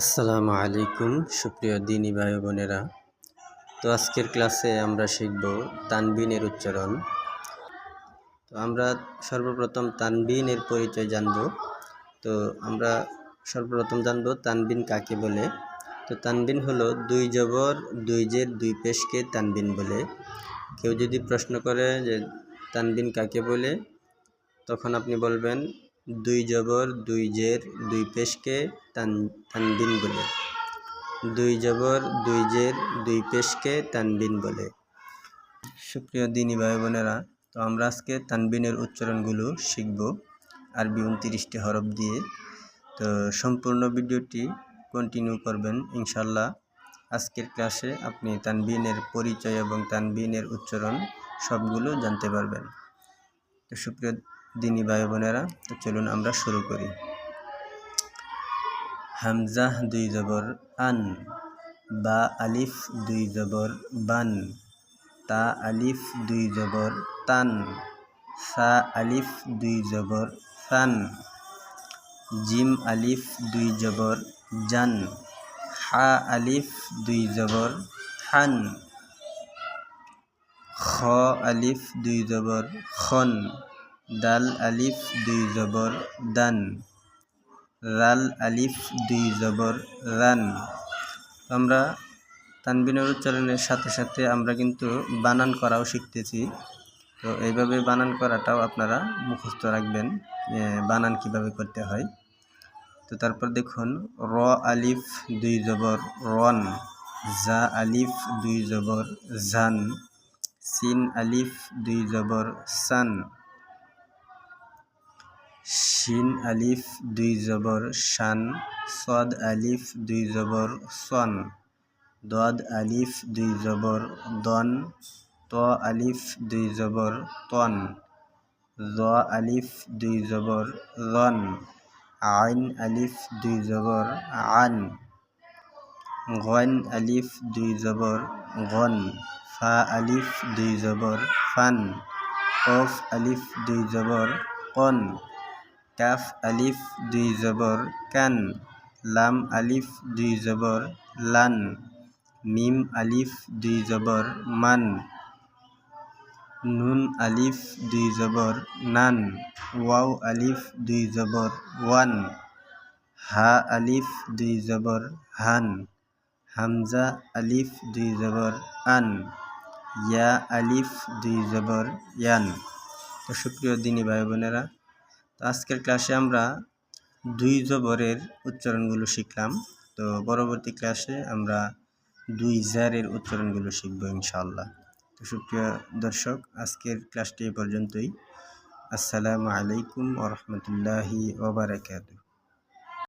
আসসালামু আলাইকুম, সুপ্রিয় দিনী ভাই বোনেরা। তো আজকের ক্লাসে আমরা শিখব তানবিনের উচ্চারণ। তো আমরা সর্বপ্রথম তানবিনের পরিচয় জানব। তো আমরা সর্বপ্রথম জানব তানবিন কাকে বলে। তো তানবিন হলো দুই জবর, দুই জের, দুই পেশকে তানবিন বলে। কেউ যদি প্রশ্ন করে যে তানবিন কাকে বলে, তখন আপনি বলবেন দুই জবর, দুই জের, দুই পেশকে তান, তানবিন বলে। দুই জবর, দুই জের, দুই পেশকে তানবিন বলে। সুপ্রিয় দিনী ভাই বোনেরা তো আমরা আজকে তানবিনের উচ্চারণগুলো শিখব আরবি উনত্রিশটি হরফ দিয়ে। তো সম্পূর্ণ ভিডিওটি কন্টিনিউ করবেন ইনশাল্লাহ আজকের ক্লাসে আপনি তানবিনের পরিচয় এবং তানবিনের উচ্চারণ সবগুলো জানতে পারবেন। তো সুপ্রিয় দিনী ভাই বোনেরা, তো চলুন আমরা শুরু করি। হামজাহ দুই জবর আন, বা আলিফ দুই জবর বান, তা আলিফ দুই জবর তান, সা আলিফ দুই জবর সান, জিম আলিফ দুই জবর জান, হা আলিফ দুই জবর হান। খ আলিফ, দুই জবর, খন, দাল আলিফ, দুই জবর, দান। রাল আলিফ, দুই জবর, রান। আমরা তানবিনের উচ্চারণের সাথে সাথে আমরা কিন্তু বানান করাও শিখতেছি। তো এইভাবে বানান করাটাও আপনারা মুখস্থ রাখবেন বানান কীভাবে করতে হয়। তো তারপর দেখুন, র আলিফ, দুই জবর, রন। জা আলিফ, দুই জবর, জান। সিন, আলিফ, দুই জবর, সান। শিন, আলিফ, দুই জবর শান সদ, আলিফ, দুই জবর, সন। দদ, আলিফ, দুই জবর, দন। ত, আলিফ, দুই জবর, তন। জ, আলিফ, দুই জবর, রন। আইন, আলিফ, দুই জবর, আন। গন, আলিফ, দুই জবর, গন। ফা আলিফ দুই জবর ফান। কফ আলিফ দুই জবর কন কাফ আলিফ দুই জবর কান। লাম আলিফ দুই জবর লান। মিম আলিফ দুই জবর মান। নুন আলিফ দুই জবর নান। ওয়াও আলিফ দুই জবর ওয়ান। হা আলিফ দুই জবর হান। হামজা আলিফ দুই জবর আন। ইয়া আলিফ দুই জবর ইয়ান। তো সুপ্রিয় দিনী ভাই বোনেরা তো আজকের ক্লাসে আমরা দুই জবরের উচ্চারণগুলো শিখলাম। তো পরবর্তী ক্লাসে আমরা দুই জারের উচ্চারণগুলো শিখব ইনশাল্লাহ তো সুপ্রিয় দর্শক, আজকের ক্লাসটি পর্যন্তই। আসসালামু আলাইকুম ওরহমতুল্লাহি ওবরাকাতু